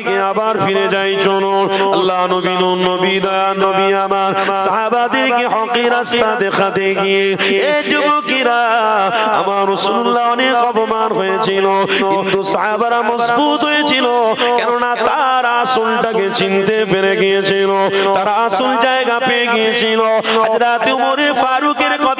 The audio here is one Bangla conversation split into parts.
দিকে আবার ফিরে যাই, চলো। আল্লাহ নবী নবী দয়া, নবী আমার। সাহাবাদেরকে হকের রাস্তা দেখাতে গিয়ে এ যুবকেরা আমার রাসূলুল্লাহ অনেক অপমান হয়েছিল, কিন্তু সাহাবারা মজবুত হয়েছিল, কেননা তার আসলটাকে চিনতে পেরে গিয়েছিল, তারা আসল জায়গা পেয়ে গিয়েছিল। রাতে উমরে ফারুকের কথা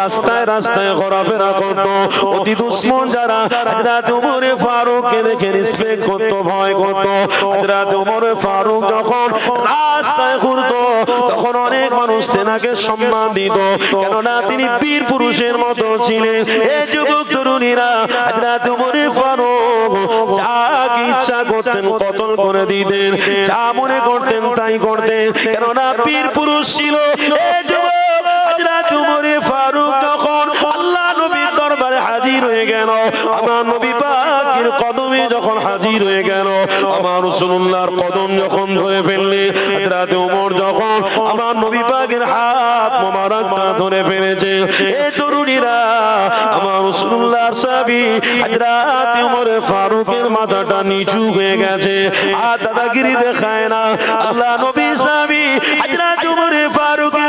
রাস্তায় রাস্তায় ঘোরাফেরা করতো। অতি দুশ্মন যারা হযরত উমরে ফারুককে দেখে রিসপেক্ট করতো, ভয় করতো। হযরত উমরে ফারুক যখন রাস্তায় ঘুরতো, তখন অনেক মানুষ তেনাকে সম্মান দিত। কেননা তিনি বীর পুরুষের মতো ছিলেন। এ যুবক তরুণীরা, হযরত উমরে ফারুক যা ইচ্ছা করতেন কতল করে দিতেন, যা মনে করতেন তাই করতেন। কেননা বীর পুরুষ ছিল। এ যুবক হয়ে গেল। আমার নবী পাকের কদমে যখন হাজির হয়ে গেল, আমার রাসূলুল্লাহর কদম যখন ধরে ফেললে, হযরত ওমর যখন আমার নবী পাকের হাত মোবারকটা ধরে ফেলেছে, এ তরুণীরা, আমার রাসূলুল্লাহর সাহাবী হযরত ওমর ফারুকের মাথাটা নিচু হয়ে গেছে, আর দাদাগিরি দেখায় না। আল্লাহ নবী সাহাবী হযরত ওমর ফারুকের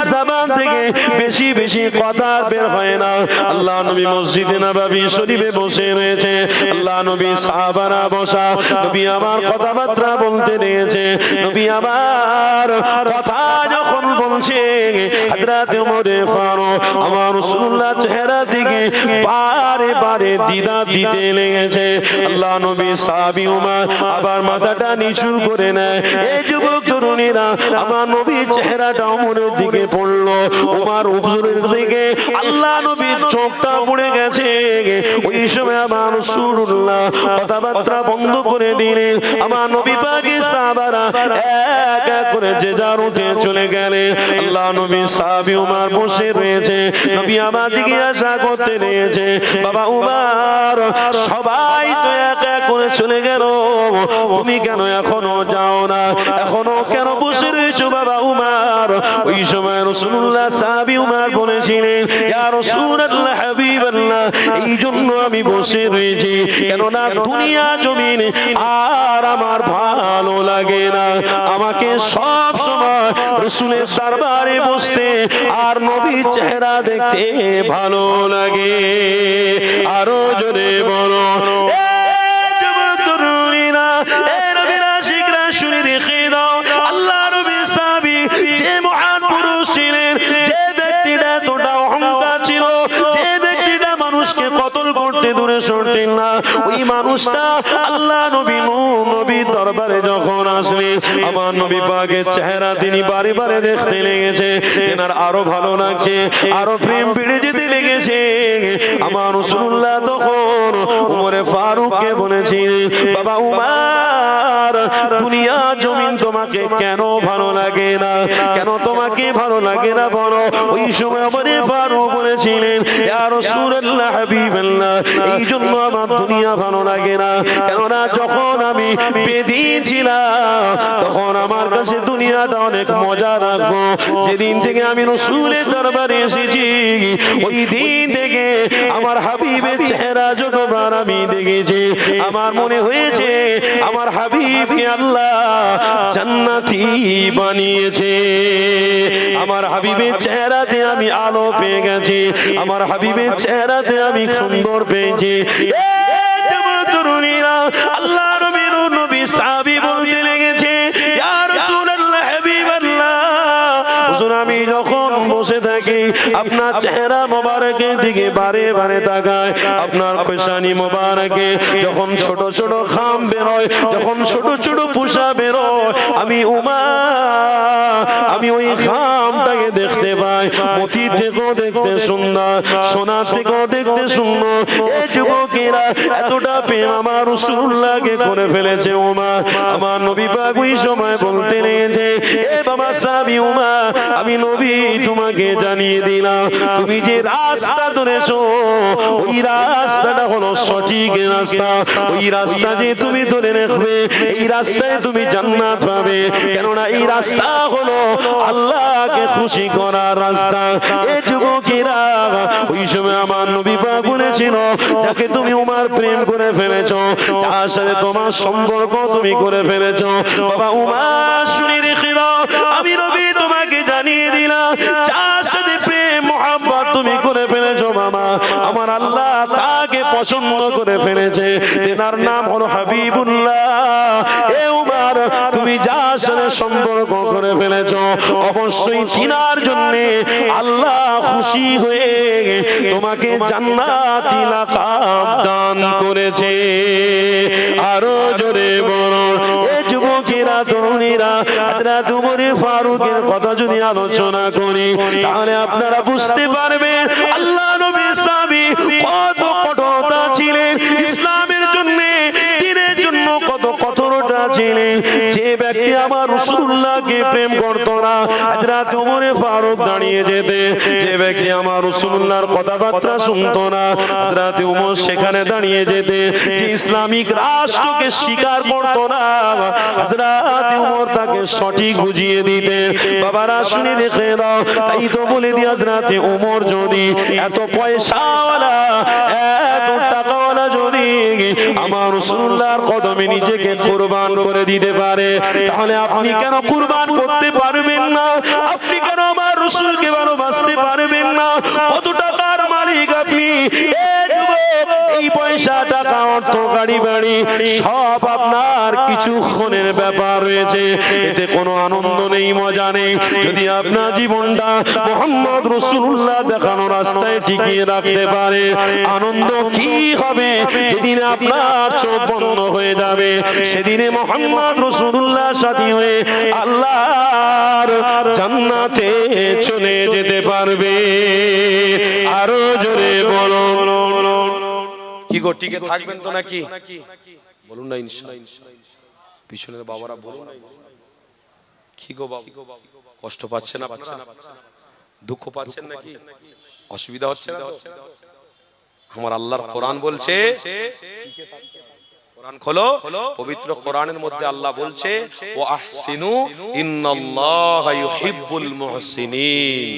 বেশি বেশি কথা বের হয় না। আল্লাহ নবী মসজিদে নববী শরীফে বসে রয়েছে। আল্লাহ নবী সাহাবারা বসা। নবী আমার কথাবার্তা বলতে নিয়েছে নবী আমার কথা যখন বলছে, হযরত ওমরে ফারুক আমার রাসূলুল্লাহ চেহারা দিকে বারে বারে দিদা দিতে লেগেছে। আল্লাহ নবী সাহাবী উমর আবার মাথাটা নিচু করে নেয়। এই যুবক তরুণীরা, আমার নবী চেহারাটা ওমরের দিকে পড়ল। উমার হুজুরের দিকে আল্লাহ নবীর চোখটা পড়ে গেছে। ওই সময় আমার রাসূলুল্লাহ কথাবার্তা বন্ধ করে দিলেন। আমার নবী পাকে সাহাবারা এক এক করে যে যার উঠে চলে গেলে আল্লাহ নবী সাহাবী উমার বসে রয়েছে। নবী আমার জিজ্ঞাসা করতে রয়েছে। বাবা উমার সবাই তো এক এক করে চলে গেল। তুমি কেন এখনও যাও না? এখনও কেন বসে রয়েছো বাবা উমার? ওই সময় রাসূলুল্লাহ সাহাবী উমার বলেছিলেন ইয়া রাসূলুল্লাহ হাবিবাল্লাহ এই জন্য আমি বসে রয়েছি। কেননা দুনিয়া জমিন আর আমার ভালো লাগে না। আমাকে সব সময় রসুলের দরবারে বসতে আর নবীর চেহারা দেখতে ভালো লাগে। আরও জোরে বলো। মানুষটা আল্লাহ নবী নবী নবীর দরবারে যখন আসলেন আমার নবী পাকের চেহারা তিনি বারে বারে দেখতে লেগেছে। তেনার আরও ভালো লাগছে, আরও প্রেম বেড়ে যেতে লেগেছে। আমার রাসূলুল্লাহ তখন উমরে ফারুককে বলেছেন বাবা উমার, দুনিয়া জমিন তোমাকে কেন ভালো লাগে না? কেন তোমাকে ভালো লাগে না বলো? ওই সময় উমরে ফারুক বলেছিলেন, ইয়া রাসূলুল্লাহ, হাবিবাল্লাহ এই জন্য আমার দুনিয়া ভালো লাগে না। কেননা যখন আমি বেদিয়েছিলাম তখন আমার কাছে দুনিয়াটা অনেক মজা রাখব যেদিন থেকে আমি রসুলের দরবারে এসেছি, ওই দিন থেকে আমার হাবিবের চেহারা যতবার আমি দেখেছি। আমার মনে হয়েছে, আমার হাবিবকে আল্লাহ জান্নাতি বানিয়েছে। আমার হাবিবের চেহারাতে আমি আলো পেয়ে গেছি, আমার হাবিবের চেহারাতে আমি সুন্দর পেয়েছি। আল্লাহ নবীর নবী সাহাবী আপনার চেহারা মোবারকের দিকে বারে বারে তাকায় আপনার পেশানি মোবারকে যখন ছোট ছোট খাম বেরোয় যখন ছোট ছোট পুষা বেরোয় আমি উমা আমি ওই খামটাকে দেখতে পাই মতি থেকেও দেখতে সুন্দর সোনা থেকেও দেখতে সুন্দর এ যুবক যুবকেরা এতটা প্রেম আমার রসুল্লাহকে করে ফেলেছে ওমা আমার নবী পাক ওই সময় বলতে এ বাবা সাবি উমা, আমি নবী তোমাকে জানিয়ে দিলাম, তুমি যে রাস্তা ধরেছো, ওই রাস্তাটা হলো সঠিক রাস্তা। ওই রাস্তা যে তুমি ধরে রাখবে, এই রাস্তায় তুমি জান্নাত পাবে। কেননা এই রাস্তা হলো আল্লাহকে খুশি করার রাস্তা। এ যুবকেরা, ওই সময় আমার নবী পাক বলেছিল, যাকে তুমি উমার প্রেম করে ফেলেছো, যার সাথে তোমার সম্পর্ক তুমি করে ফেলেছো। বাবা, উমা, শুনি রেখে দাও আমি রবি তোমাকে জানিয়ে দিলাম, যার সাথে প্রেম মোহাম্মত তুমি করে ফেলেছ, মামা। আমার আল্লাহ পছন্দ করে ফেলেছে। তেনার নাম হলো হাবিবুল্লাহ। এ উমার তুমি যার সাথে সম্পর্ক করে ফেলেছো অবশ্যই তিনার জন্য আল্লাহ খুশি হয়ে তোমাকে জান্নাতি লাকাব দান করেছে। আরও জোরে বলো এ যুবকেরা তরুণীরা হযরত উমর ফারুকের কথা যদি আলোচনা করি তাহলে আপনারা বুঝতে পারবেন আল্লাহ নবী ইসলামী কত ছিলেন ইসলামের জন্য, দিনের জন্য কত কঠোরতা ছিলেন যে ব্যক্তি আমার রসুল্লাহকে প্রেম করতো না হযরত উমর ফারুক দাঁড়িয়ে যেতে, যে ব্যক্তি আমার রসুল্লাহর কথাবার্তা শুনতো না হযরত উমর সেখানে দাঁড়িয়ে যেতে, যে ইসলামিক রাষ্ট্রকে স্বীকার করতো না হযরত উমর তাকে সঠিক বুঝিয়ে দিতে, বাবারা শুনে রেখে দাও, তাই তো বলে দি হযরত উমর যদি এত পয়সাওয়ালা আমার রসুল্লাহর কদমে নিজেকে কোরবান করে দিতে পারে। তাহলে আপনি কেন কুরবান করতে পারবেন না? আপনি কেন আমার রসুলকে ভালোবাসতে পারবেন না? কত টাকার সব আপনার ব্যাপার রয়েছে। এতে কোনো আনন্দ নেই, মজা নেই। যদি আপনার জীবনটা মোহাম্মদ রসুল্লাহ দেখানো রাস্তায় টিকিয়ে রাখতে পারে, আনন্দ কি হবে? যেদিন আপনার চোখ বন্ধ হয়ে যাবে, সেদিনে মোহাম্মদ রসুল্লাহ সাথী হয়ে আল্লাহর জান্নাতে চলে যেতে পারবে। আরও জোরে বলো। কি গো, টিকে থাকবেন তো নাকি? বলুন না পিছনের বাবারা বলুন। কি গো বাবা? কষ্ট পাচ্ছেন না দুঃখ পাচ্ছেন নাকি? অসুবিধা হচ্ছে না আমার আল্লাহর কোরআন বলছে কোরআন খোলো পবিত্র কোরআনের মধ্যে আল্লাহ বলছে ও আহসিনু ইন্নাল্লাহা ইউহিব্বুল মুহসিনিন।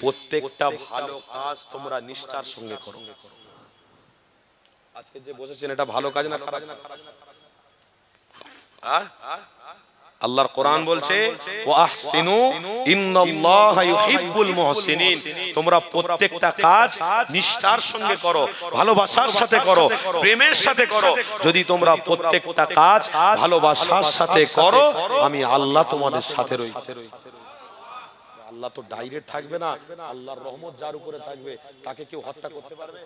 প্রত্যেকটা ভালো কাজ তোমরা নিষ্ঠার সঙ্গে করো। আজকে যে বসেছেন এটা ভালো কাজ না খারাপ আহ? আল্লাহর কোরআন বলছে তোমরা প্রত্যেকটা কাজ নিষ্ঠার সঙ্গে করো ভালোবাসার সাথে করো প্রেমের সাথে করো। যদি তোমরা প্রত্যেকটা কাজ ভালোবাসার সাথে করো আমি আল্লাহ তোমাদের সাথে রয়েছি। আল্লাহ তো ডাইরেক্ট থাকবে না আল্লাহর রহমত যার উপরে থাকবে তাকে কেউ হত্যা করতে পারবে?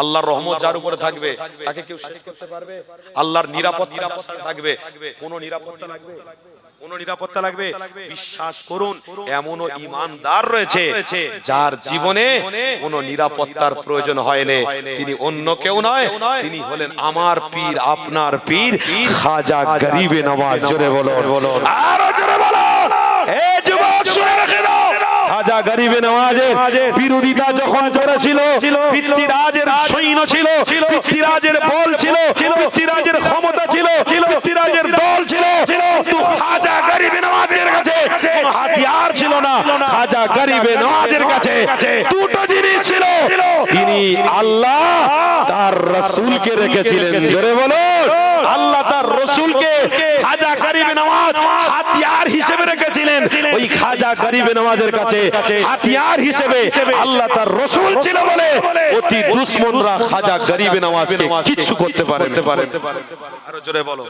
আল্লাহর রহমত যার উপরে থাকবে তাকে কেউ শেষ করতে পারবে? আল্লাহর নিরাপত্তা থাকবে কোন নিরাপত্তা লাগবে কোন নিরাপত্তা লাগবে। বিশ্বাস করুন এমনও ইমানদার রয়েছে যার জীবনে কোন নিরাপত্তার প্রয়োজন হয়নি। তিনি অন্য কেউ নয় তিনি হলেন আমার পীর আপনার পীর। খাজা গরিবে নওয়াজ জোরে বলো আরও জোরে বলো এ যুবক শুনে রেখে দাও খাজা গরিবে নওয়াজের বিরোধিতা যখন করেছিল পৃথ্বীরাজের সৈন্য ছিল পৃথ্বীরাজের বল ছিল পৃথ্বীরাজের ক্ষমতা ছিল পৃথ্বীরাজের দল ছিল কিন্তু খাজা গরিবে নওয়াজের কাছে কোনো হাতিয়ার ছিল না খাজা গরিবে নওয়াজের কাছে দুটো জিনিস ছিল। তিনি আল্লাহ তার রসুলকে রেখেছিলেন। জোরে বলো আল্লাহ তার রসুলকে খাজা গরিব নামাজ হাতিয়ার হিসেবে রেখেছিলেন। ওই খাজা গরিব নামাজের কাছে হাতিয়ার হিসেবে আল্লাহ তার রসুল ছিল বলে অতি দুশ্মনরা খাজা গরিব নামাজকে কিছু করতে পারে আরও জোরে বলো।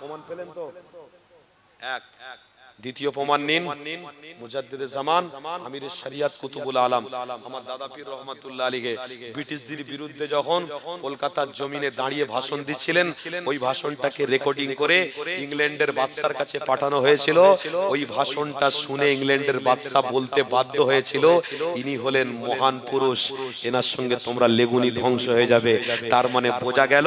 প্রমাণ পেলেন তো? দ্বিতীয় প্রমাণ নিন। মুজাদ্দিদে জামান, আমিরের শরিয়াত কুতুবুল আলম। আমার দাদা পীর রহমাতুল্লাহ আলীকে ব্রিটিশদের বিরুদ্ধে যখন কলকাতার জমিনে দাঁড়িয়ে ভাষণ দিচ্ছিলেন, ওই ভাষণটাকে রেকর্ডিং করে ইংল্যান্ডের বাদশার কাছে পাঠানো হয়েছিল। ওই ভাষণটা শুনে ইংল্যান্ডের বাদশা বলতে বাধ্য হয়েছিল, ইনি হলেন মহান পুরুষ, এনার সঙ্গে তোমরা লেগুনি ধ্বংস হয়ে যাবে। তার মানে বোঝা গেল,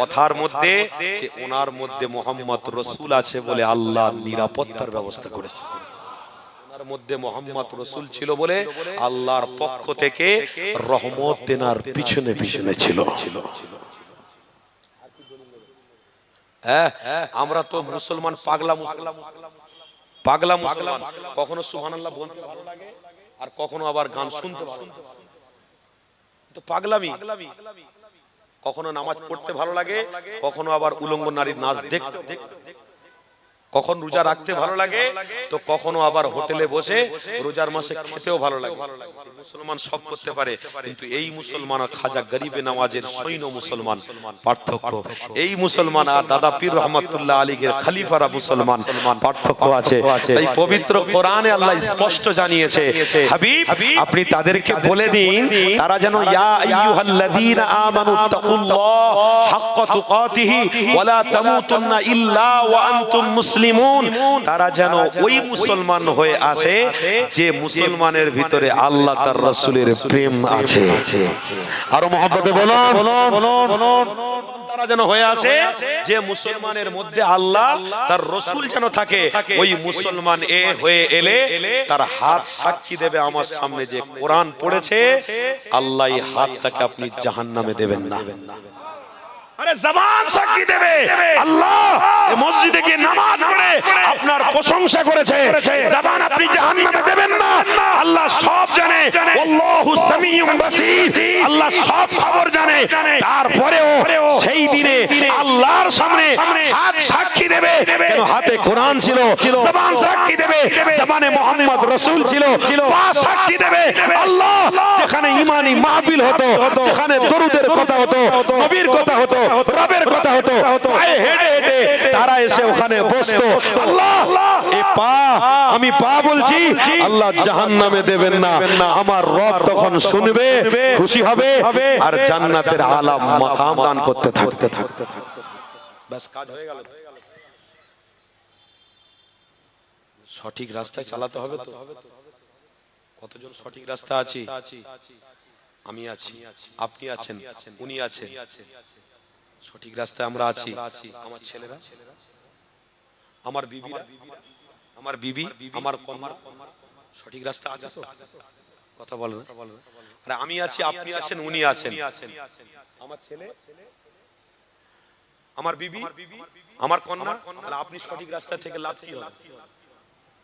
কথার মধ্যে যে ওনার মধ্যে মোহাম্মদ রসুল আছে বলে আল্লাহ নিরাপত্তার ব্যবস্থা করেছে। মধ্যে মোহাম্মদ রসুল ছিল বলে আল্লাহর পক্ষ থেকে রহমত তেনার পিছনে পিছনে ছিল। হ্যাঁ আমরা তো মুসলমান, পাগলা মুসলমান। পাগলা মুসলমান। কখনো সুবহানাল্লাহ বলতে ভালো লাগে, আর কখনো আবার গান শুনতে তো পাগলামি। কখনো নামাজ পড়তে ভালো লাগে, কখনো আবার উলঙ্গ নারীর নাচ দেখতে কখন রোজা রাখতে ভালো লাগে? তো কখনো আবার হোটেলে বসে রোজার মাসে খেতেও ভালো লাগে। মুসলমান সব করতে পারে, কিন্তু এই মুসলমান খাজা গরিবে নামাজের সৈন্য মুসলমান পার্থক্য। এই মুসলমান আর দাদা পীর রহমতুল্লাহ আলীগের খালিফারা মুসলমান পার্থক্য আছে। তাই পবিত্র কোরআনে আল্লাহ স্পষ্ট জানিয়েছে, হাবিব, আপনি তাদেরকে বলে দিন, তারা যেন ইয়া আইয়ুহাল্লাযীনা আমানু তাকুল্লাহ হাক্কা তুকাতিহি ওয়ালা তামুতুন্না ইল্লা ওয়া আনতুম মুসলিমুন তারা যেন ওই মুসলমান হয়ে আসে যে মুসলমানের ভিতরে আল্লাহ তার রাসূলের প্রেম আছে। আরও মহব্বতে বলুন। তারা যেন হয়ে আসে যে মুসলমানের মধ্যে আল্লাহ তার রসুল যেন থাকে ওই মুসলমান এ হয়ে এলে তার হাত সাক্ষী দেবে আমার সামনে যে কোরআন পড়েছে আল্লাহ এই হাতটাকে আপনি জাহান্নামে দেবেন না। জবান সাক্ষী দেবে। আল্লাহ মসজিদে গিয়ে নামাজ পড়ে আপনার প্রশংসা করেছে। জবান আপনি জাহান্নামে দেবেন না। আল্লাহ সব জানে। আল্লাহু আল্লাহ সব খবর জানে। তারপরেও সেই দিনে আল্লাহর সামনে হাত সাক্ষী দেবে। হাতে কোরআন ছিল সাক্ষী দেবে, জবানে মোহাম্মদ রসুল ছিল সাক্ষী দেবে। আল্লাহ, যেখানে ইমানি মাহফিল হতো, যেখানে দরুদের কথা হতো, নবীর কথা হতো, রবের কথা হতো হেঁটে হেঁটে তারা এসে ওখানে বসতো। আল্লাহ পা আমি পা বলছি আল্লাহ জাহান্নামে দেবেন না। আমার রব তখন শুনবে খুশি হবে আর জান্নাতের আলাম মাকাম দান করতে থাকতে থাকতে থাকতে ব্যাস কাজ হয়ে গেল সঠিক রাস্তায় চালাতে হবে তো। কতজন সঠিক রাস্তা আছি? আমি আছি আপনি আছেন উনি আছেন। সঠিক রাস্তায় আমরা আছি। আমার ছেলেরা আমার বিবিরা আমার বিবি আমার কন্যা। সঠিক রাস্তা আছে কথা বলেন আরে আমি আছি আপনি আছেন উনি আছেন আমার ছেলে? আমার বিবি? আমার কন্যা? আর আপনি সঠিক রাস্তা থেকে লাভ কি হবে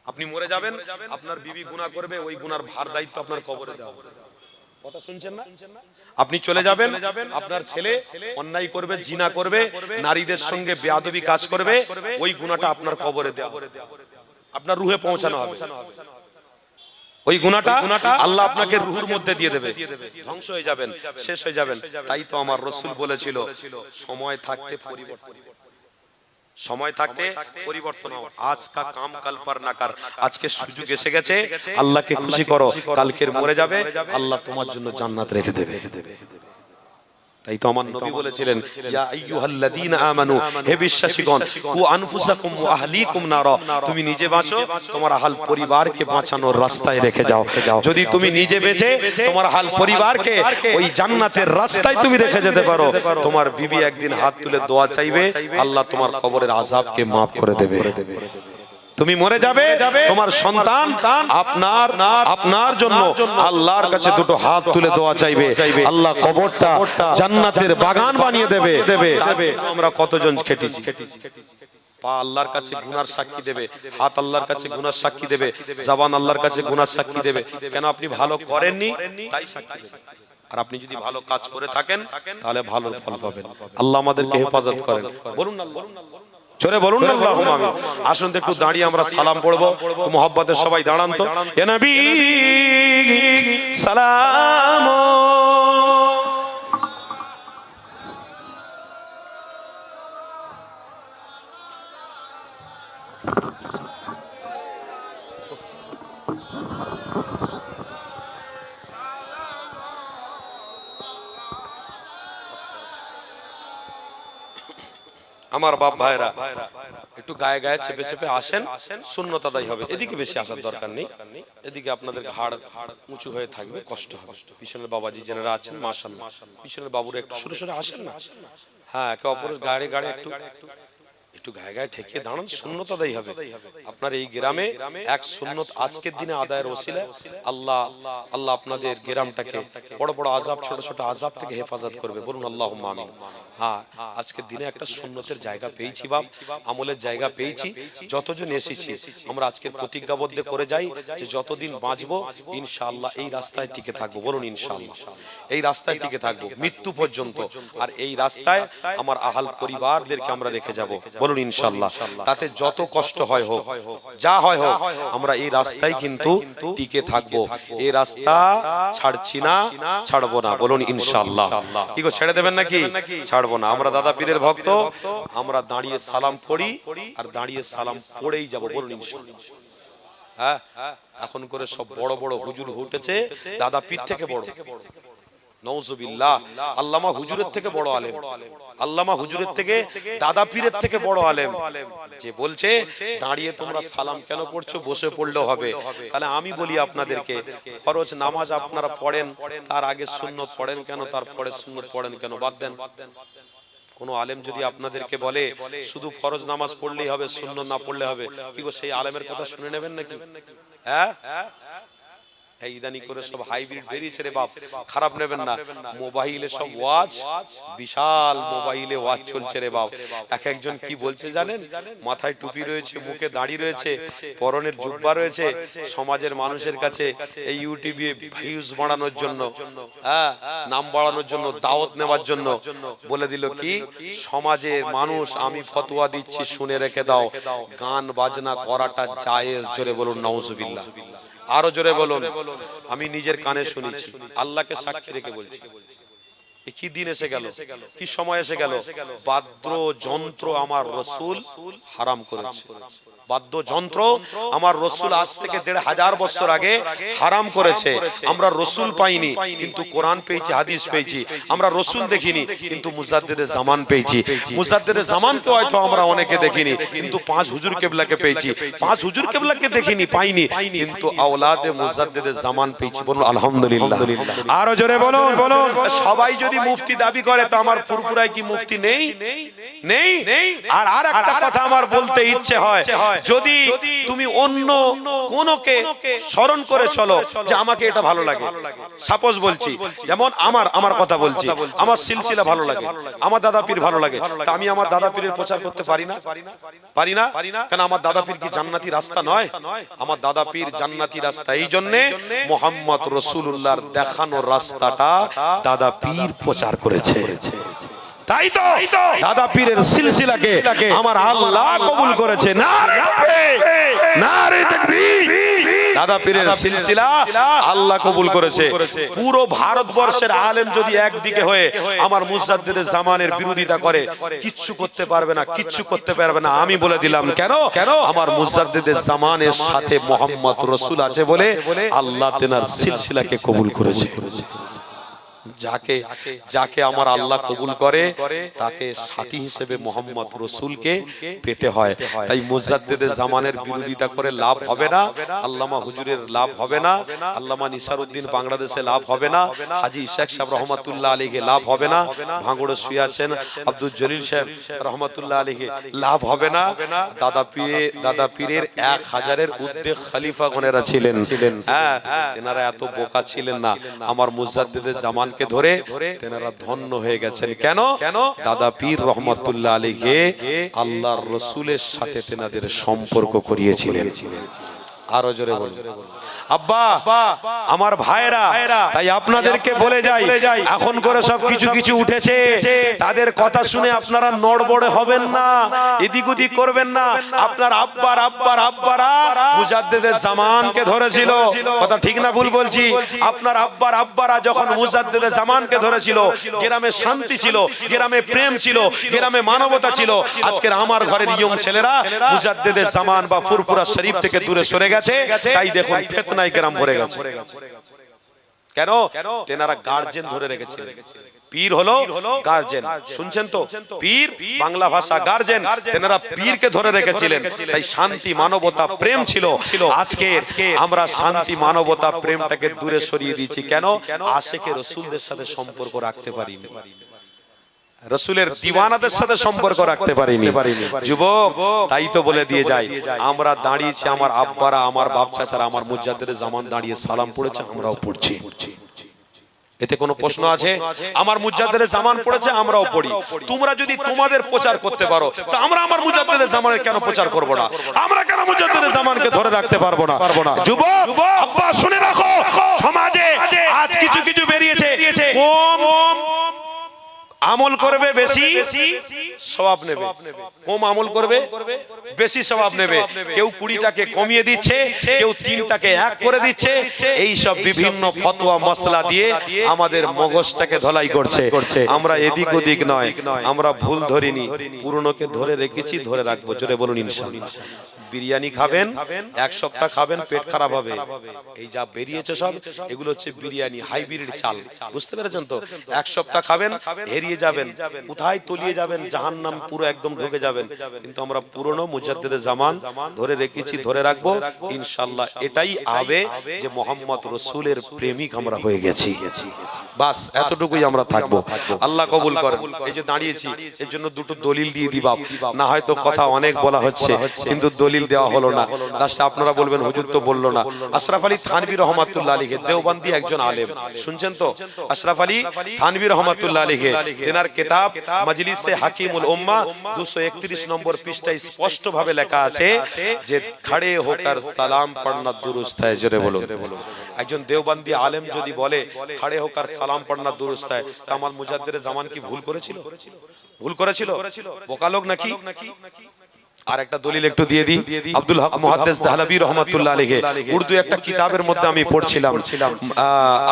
আপনি মরে যাবেন আপনার বিবি গুনাহ করবে ওই গুনার ভার দায়িত্ব আপনার কবরে দেওয়া। কথা শুনছেন না? আপনি চলে যাবেন আপনার ছেলে অন্যায় করবে জিনা করবে নারীদের সঙ্গে বেয়াদবি কাজ করবে ওই গুণাটা আপনার কবরে দেওয়া। আপনার রুহে পৌঁছানো হবে। ওই গুণাটা আল্লাহ আপনাকে রুহুর মধ্যে দিয়ে দেবে। ধ্বংস হয়ে যাবেন শেষ হয়ে যাবেন। তাই তো আমার রসুল বলেছিল সময় থাকতে পরিবর্তন। সময় থাকতে পরিবর্তন আজ কা কাম কাল পার না কার আজকে সুযোগ এসে গেছে আল্লাহকে খুশি করো। কালকের মরে যাবে। আল্লাহ তোমার জন্য জান্নাত রেখে দেবে। তাই তো আমার নবী বলেছিলেন ইয়া আইয়ুহাল্লাযীনা আমানু হে বিশ্বাসীগণ কু আনফুসাকুম ওয়া আহলিকুম নারা তুমি নিজে বাঁচো তোমার আহল পরিবারকে বাঁচানোর রাস্তায় রেখে যাও। যদি তুমি নিজে বেঁচে তোমার আহল পরিবারকে ওই জান্নাতের রাস্তায় তুমি রেখে যেতে পারো। তোমার বিবি একদিন হাত তুলে দোয়া চাইবে আল্লাহ তোমার কবরের আযাবকে maaf করে দেবে। তুমি মরে যাবে তোমার সন্তান আপনার আপনার জন্য আল্লাহর কাছে দুটো হাত তুলে দোয়া চাইবে। আল্লাহ কবরটা জান্নাতের বাগান বানিয়ে দেবে। আমরা কতজন খেটেছি? পা আল্লাহর কাছে গুনার সাক্ষী দেবে। হাত আল্লাহর কাছে গুনার সাক্ষী দেবে। জবান আল্লাহর কাছে গুনার সাক্ষী দেবে। কেন আপনি ভালো করেননি? তাই সাক্ষী দেবে। আর আপনি যদি ভালো কাজ করে থাকেন তাহলে ভালো ফল পাবেন। আল্লাহ আমাদেরকে হেফাজত করেন। বলুন না বলুন না। জোরে বলুন না আমিন। আসুন একটু দাঁড়িয়ে আমরা সালাম পড়ব। মোহাব্বতের সবাই দাঁড়ান তো। এ নবী। সালাম। আমার বাপ ভাইরা একটু গায়ে গায়ে চেপে চেপে আসেন শূন্যতা দায়ী হবে। এদিকে বেশি আসার দরকার নেই। এদিকে আপনাদের ঘাড় উঁচু হয়ে থাকবে, কষ্ট হবে। পিছনের বাবাজি যেনারা আছেন মাসাল পিছনের বাবুরা একটু সরে সরে আসেন না? হ্যাঁ একে অপরের গাড়ি গাড়ি একটু একটু গায়ে গায়ে ঠেকে দাঁড়ান শূন্যতা দায়ী হবে। আপনার এই গ্রামে এক শূন্যত আজকের দিনে আদায়ের ওসিলা আল্লাহ আল্লাহ আপনাদের গ্রামটাকে বড় বড় আজাব ছোট ছোট আজাব থেকে হেফাজত করবে। বলুন আল্লাহ আমিন। হ্যাঁ আজকের দিনে একটা সুন্নতের জায়গা পেয়েছি বাপ, আমলের জায়গা পেয়েছি, যতজন এসেছি, আমরা আজকের প্রতিজ্ঞাবদ্ধ করে যাই যে যতদিন বাঁচবো, ইনশাআল্লাহ এই রাস্তায় টিকে থাকব। বলুন, ইনশাআল্লাহ। এই রাস্তায় টিকে থাকব, মৃত্যু পর্যন্ত। আর এই রাস্তায় আমার আহাল পরিবারদেরকে আমরা রেখে যাব। বলুন, ইনশাআল্লাহ। তাতে যত কষ্ট হয় হোক, যা হয় হোক, আমরা এই রাস্তায় কিন্তু টিকে থাকব। এই রাস্তা ছাড়ছি না, ছাড়বো না। বলুন, ইনশাআল্লাহ। কি গো, ছেড়ে দেবেন নাকি? ছাড়বো না আমরা দাদা পীরের ভক্ত, আমরা দাঁড়িয়ে সালাম পড়ি আর দাঁড়িয়ে সালাম পড়েই যাব বলুন ইনশাআল্লাহ। হ্যাঁ। এখন করে সব বড় বড় হুজুর উঠেছে, দাদা পীর থেকে বড়। নওজুবিল্লাহ আল্লামা হুজুরের থেকে বড় আলেম। আল্লামা হুজুরের থেকে দাদা পীরের থেকে বড় আলেম। যে বলছে, দাঁড়িয়ে তোমরা সালাম কেন পড়ছো? বসে পড়লেও হবে। তাহলে আমি বলি আপনাদেরকে, ফরজ নামাজ আপনারা পড়েন, তার আগে সুন্নত পড়েন কেন? তারপরে সুন্নত পড়েন কেন? বাদ দেন। কোন আলেম যদি আপনাদেরকে বলে, শুধু ফরজ নামাজ পড়লেই হবে শূন্য না পড়লে হবে, কি সেই আলেমের কথা শুনে নেবেন নাকি? হ্যাঁ? এই ইদানি করে সব হাইব্রিড বেরিয়েছে রে বাপ। খারাপ নেবেন না। মোবাইলে সব ওয়াচ বিশাল মোবাইলে ওয়াচ চলছে রে বাপ। এক একজন কি বলছে জানেন? মাথায় টুপি রয়েছে মুখে দাড়ি রয়েছে পরনের জুব্বা রয়েছে। সমাজের মানুষের কাছে এই ইউটিউবে ভিউজ বাড়ানোর জন্য। হ্যাঁ নাম বাড়ানোর জন্য দাওয়াত নেওয়ার জন্য। বলে দিল কি? সমাজের মানুষ আমি ফতোয়া দিচ্ছি শুনে রেখে দাও। গান বাজনা করাটা জায়েজ জোরে বলুন। নাউজুবিল্লাহ আরও জোরে বলুন। আমি নিজের কানে শুনেছি। আল্লাহকে সাক্ষী রেখে বলছি। কি দিন এসে গেল? কি সময় এসে গেল? বাদ্র যন্ত্র আমার রসুল হারাম করেছে। বাদ্য যন্ত্র আমার রসুল আজ থেকে দেড় হাজার বছর আগে হারাম করেছে। আমরা রসুল পাইনি কিন্তু কোরআন পেয়েছি হাদিস পেয়েছি। আমরা রসুল দেখিনি কিন্তু মুজাদ্দেদের জামান পেয়েছি। মুজাদ্দেদের জামান তো হয়তো আমরা অনেকে দেখিনি কিন্তু পাঁচ হুজুর কেবলাকে পেয়েছি। পাঁচ হুজুর কেবলাকে দেখিনি পাইনি। কিন্তু আওলাদে মুজাদ্দেদের জামান পেয়েছি। বলুন আলহামদুলিল্লাহ। আরও জোরে বলুন বলুন সবাই যদি মুফতি দাবি করে তো আমার পুরপুরায় কি মুফতি নেই নেই? আর আর একটা কথা আমার বলতে ইচ্ছে হয় যদি তুমি অন্য কোনকে স্মরণ করে চলো যে আমাকে এটা ভালো লাগে। সাপোজ বলছি, যেমন আমার আমার কথা বলছি, আমার সিলসিলা ভালো লাগে, আমার দাদা পীর ভালো লাগে, তা আমি আমার দাদা পীরের প্রচার করতে পারি না? পারি না? কেন আমার দাদা পীর কি জান্নাতি রাস্তা নয়? আমার দাদা পীর জান্নাতি রাস্তা এই জন্য মোহাম্মদ রসুল্লাহর দেখানো রাস্তাটা দাদা পীর প্রচার করেছে। তাই তো? দাদা পীরের সিলসিলাকে আমার আল্লাহ কবুল করেছে। না না রে দাদা পীরের সিলসিলা আল্লাহ কবুল করেছে। পুরো ভারতবর্ষের আলেম যদি একদিকে হয়ে আমার মুজাদ্দিদের জামানের বিরোধিতা করে কিচ্ছু করতে পারবে না কিচ্ছু করতে পারবে না। আমি বলে দিলাম কেন? কেন? আমার মুজাদ্দিদের জামানের সাথে মোহাম্মদ রসুল আছে বলে আল্লাহ তেনার সিলসিলাকে কবুল করেছে। যাকে যাকে আমার আল্লাহ কবুল করে তাকে সাথী হিসেবে মোহাম্মদ রসুলকে পেতে হয়। তাই মুজাদ্দেদের জামানের বিরোধিতা করে লাভ হবে না আল্লামা হুজুরের লাভ হবে না আল্লামা নিসারউদ্দিন বাংলাদেশে লাভ হবে না হাজি ইশাক সাহেব রহমাতুল্লাহ আলীকে লাভ হবে না ভাঙড়ে শুয়ে আছেন আব্দুল জলিল সাহেব রহমাতুল্লাহ আলীকে লাভ হবে না দাদা পীরে দাদা পীরের এক হাজারের উদ্যোগ খালিফা গনেরা ছিলেন। হ্যাঁ এনারা এত বোকা ছিলেন না। আমার মুজাদ্দেদের জামানকে ধরে তেনারা ধন্য হয়ে গেছেন। কেন? কেন? দাদা পীর রহমতুল্লাহ আলীকে আল্লাহর রসুলের সাথে তেনাদের সম্পর্ক করিয়েছিলেন। আরও জোরে বলুন। আব্বা আমার ভাইরা তাই আপনাদেরকে বলে যাই এখন করে সব কিছু কিছু উঠেছে তাদের কথা শুনে আপনারা নড়বড়ে হবেন না এদিক ওদিক করবেন না আপনার আব্বার আব্বার আব্বারা মুজাদ্দেদের জামানকে ধরেছিল কথা ঠিক না ভুল বলছি আপনার আব্বার আব্বারা যখন মুজাদ্দেদের জামানকে ধরেছিল গ্রামে শান্তি ছিল গ্রামে প্রেম ছিল গ্রামে মানবতা ছিল আজকের আমার ঘরের ইয়ং ছেলেরা মুজাদ্দেদের জামান বা ফুরফুরা শরীফ থেকে দূরে সরে গেছে তাই দেখুন ফেতনায় গ্রাম ভরে গেছে। কেন? তেনারা গার্জেন ধরে রেখেছিলেন পীর হলো গার্জেন শুনছেন তো? পীর বাংলা ভাষা গার্জেন তেনারা পীরকে ধরে রেখেছিলেন। তাই শান্তি মানবতা প্রেম ছিল। আজকে আমরা শান্তি মানবতা প্রেমটাকে দূরে সরিয়ে দিয়েছি। কেন? আশেকে রসুলদের সাথে সম্পর্ক রাখতে পারিনি। রসুলের দিওয়ানাদের সাথে সম্পর্ক রাখতে পারিনি। যুবক তাই তো বলে দিয়ে যাই। আমরা দাঁড়িয়েছি আমার আব্বারা আমার বাপ চাচারা আমার মুজাদ্দের জামান দাঁড়িয়ে সালাম পড়েছে আমরাও পড়ছি। এতে কোনো প্রশ্ন আছে? আমার মুজাদ্দের জামান পড়েছে আমরাও পড়ি। তোমরা যদি তোমাদের প্রচার করতে পারো তো আমরা আমার মুজাদ্দের জামানের কেন প্রচার করব না? আমরা কেন মুজাদ্দের জামানকে ধরে রাখতে পারব না? পারব যুবক আব্বা শুনে রাখো। সমাজে আজ কিছু কিছু বেরিয়েছে। কোন আমল করবে বেশি সবাব নেবে। কম আমল করবে বেশি সবাব নেবে। কেউ কুড়িটাকে কমিয়ে দিচ্ছে কেউ তিনটাকে এক করে দিচ্ছে। এই সব বিভিন্ন ফতোয়া মশলা দিয়ে আমাদের মগজটাকে ধলাই করছে। আমরা এদিক ওদিক নয় আমরা ভুল ধরিনি। পুরনোকে ধরে রেখেছি ধরে রাখব। জোরে বলুন ইনশাআল্লাহ। বিরিয়ানি খাবেন এক সপ্তাহ খাবেন পেট খারাপ হবে। এই যা বেরিয়েছে সব এগুলো হচ্ছে বিরিয়ানি হাইব্রিড চাল। বুঝতে পেরেছেন তো? এক সপ্তাহ খাবেন হেরিয়ে যাবেন কোথায় তলিয়ে যাবেন জাহান্নাম পুরো একদম ঢুকে যাবেন। কিন্তু আমরা পুরনো মুজাদ্দিদের জামান ধরে রেখেছি ধরে রাখব। ইনশাআল্লাহ এটাই আবে যে মোহাম্মদ রসুলের প্রেমিক আমরা হয়ে গেছি। বাস এতটুকুই আমরা থাকব। আল্লাহ কবুল করেন। এই যে দাঁড়িয়েছি এর জন্য দুটো দলিল দিয়ে দিবা না হয়তো কথা অনেক বলা হচ্ছে কিন্তু দলিল দেওয়া হলো না। লাস্টে আপনারা বলবেন, হুজুর তো বলল না। আশরাফ আলী থানবী রহমাতুল্লাহ আলীকে দেওবন্দি একজন আলেম। শুনছেন তো? আশরাফ আলী থানবী রহমাতুল্লাহ আলীকে তেনার কিতাব মজলিসে হাকিমুল উম্মা 231 নম্বর পৃষ্ঠায় স্পষ্ট ভাবে লেখা আছে যে, খড়ে হোকর সালাম পড়না দুরুস্ত है জোরে বলুন। একজন দেওবন্দি আলেম যদি বলে, খড়ে হোকর সালাম পড়না দুরুস্ত है তা আমার মুজাদ্দির জামান কি ভুল করেছিল? ভুল করেছিল? বোকা লোক নাকি? আর একটা দলিল একটু দিয়ে দিই। আব্দুল হক মুহাদ্দিস দাহলাবি রাহমাতুল্লাহ আলাইহি। উর্দু একটা কিতাবের মধ্যে আমি পড়ছিলাম।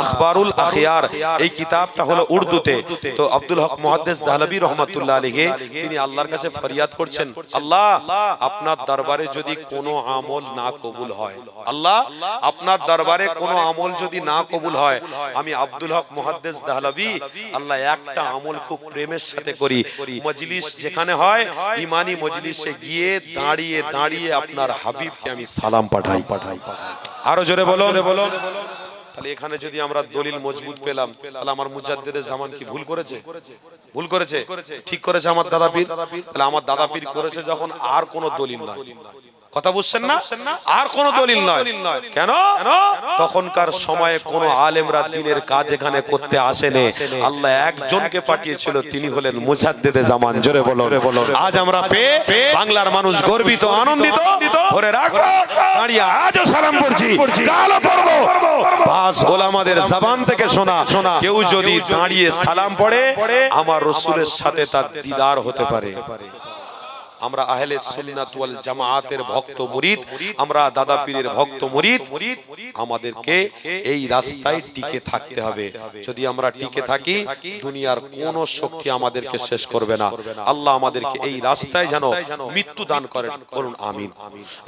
আখবারুল আখিয়ার। এই কিতাবটা হলো উর্দুতে। তো আব্দুল হক মুহাদ্দিস দাহলাবি রাহমাতুল্লাহ আলাইহি, তিনি আল্লাহর কাছে ফরিয়াদ করছেন, আল্লাহ, আপনার দরবারে যদি কোনো আমল না কবুল হয়, আল্লাহ, আপনার দরবারে কোনো আমল যদি না কবুল হয়, আমি আব্দুল হক মুহাদ্দিস দাহলাবি আল্লাহ একটা আমল খুব প্রেমের সাথে করি। মজলিস যেখানে হয়, ইমানি মজলিসে গিয়ে দাঁড়িয়ে দাঁড়িয়ে আপনার হাবিবকে আমি সালাম পাঠাই। পাঠাই আরও জোরে বলো বলো তাহলে এখানে যদি আমরা দলিল মজবুত পেলাম, তাহলে আমার মুজাদ্দেদের জামান কি ভুল করেছে? ভুল করেছে? ঠিক করেছে আমার দাদা পীর তাহলে আমার দাদা করেছে যখন আর কোন দলিল নয় কথা বুঝছেন না? আর কোন দলিল নয়। কেন? তখনকার সময়ে কোন আলেমরা দিনের কাজ এখানে করতে আসেনে। আল্লাহ একজনকে পাঠিয়েছিল তিনি হলেন মুজাদ্দিদে জামান। জোরে বলো আজ আমরা পেয়ে বাংলার মানুষ গর্বিত আনন্দিত। ধরে রাখো দাঁড়িয়ে আজও সালাম পড়ছি। কালও পড়ব। বাস ওলামাদের জবান থেকে শোনা। শোনা। কেউ যদি দাঁড়িয়ে সালাম পড়ে আমার রসুলের সাথে তার দিদার হতে পারে। আমরা আহলে সুন্নাত ওয়াল জামাআতের ভক্ত মুরিদ আমরা দাদা পীরের ভক্ত মুরিদ আমাদেরকে এই রাস্তায় টিকে থাকতে হবে। যদি আমরা টিকে থাকি দুনিয়ার কোন শক্তি আমাদেরকে শেষ করবে না। আল্লাহ আমাদেরকে এই রাস্তায় যেন মৃত্যু দান করেন। বলুন আমিন।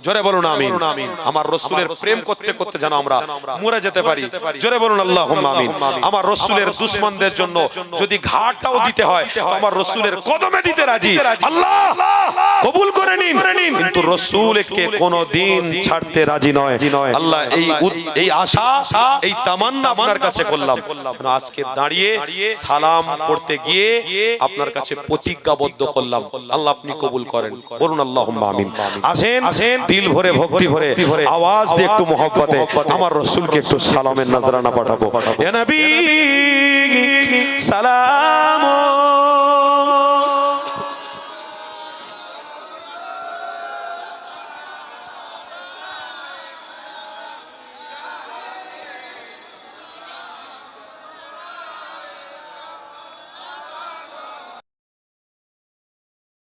জোরে বলুন আমিন। আমার রসুলের প্রেম করতে করতে যেন আমরা মরে যেতে পারি। জোরে বলুন আল্লাহ আমিন। আমার রসুলের দুশ্মনদের জন্য যদি ঘাটটাও দিতে হয় তো আমার রসুলের কদমে দিতে রাজি আল্লাহ কবুল করে নিন। কিন্তু রসুলকে কোনদিন ছাড়তে রাজি নয়। আল্লাহ এই এই আশা এই তামান্না আপনার কাছে করলাম। আজকে দাঁড়িয়ে সালাম করতে গিয়ে আপনার কাছে প্রতিজ্ঞাবদ্ধ করলাম। আল্লাহ আপনি কবুল করেন। বলুন আল্লাহ আমিন। আসেন আসেন দিল ভরে ভক্তি ভরে আওয়াজ দিয়ে একটু মোহব্বতে আমার রসুলকে একটু সালামের নজরানা পাঠাবো। ইয়া নবী সালাম